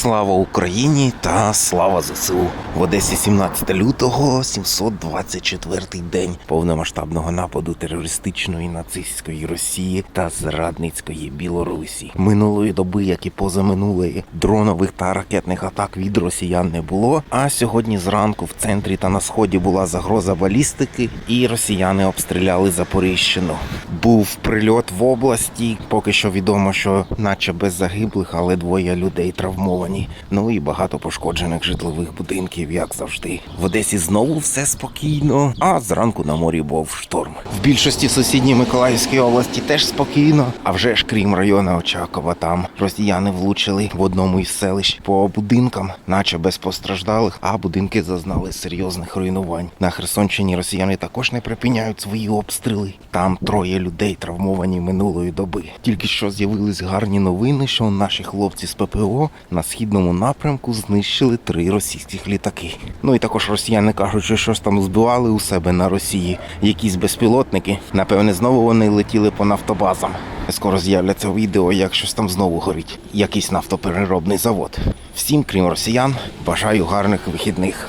Слава Україні та слава ЗСУ. В Одесі 17 лютого 724 день повномасштабного нападу терористичної нацистської Росії та зрадницької Білорусі. Минулої доби, як і позаминулої, дронових та ракетних атак від росіян не було. А сьогодні зранку в центрі та на сході була загроза балістики, і росіяни обстріляли Запоріжжяну. Був прильот в області. Поки що відомо, що наче без загиблих, але двоє людей травмовані. Ну і багато пошкоджених житлових будинків, як завжди. В Одесі знову все спокійно, а зранку на морі був шторм. В більшості сусідній Миколаївській області теж спокійно. А вже ж крім району Очакова, там росіяни влучили в одному із селищ по будинкам, наче без постраждалих, а будинки зазнали серйозних руйнувань. На Херсонщині росіяни також не припиняють свої обстріли. Там троє людей травмовані минулої доби. Тільки що з'явились гарні новини, що наші хлопці з ППО на східному напрямку знищили три російських літаки. Ну і також росіяни кажуть, що щось там збивали у себе на Росії. Якісь безпілотники. Напевне, знову вони летіли по нафтобазам. Скоро з'являться відео, як щось там знову горить. Якийсь нафтопереробний завод. Всім, крім росіян, бажаю гарних вихідних.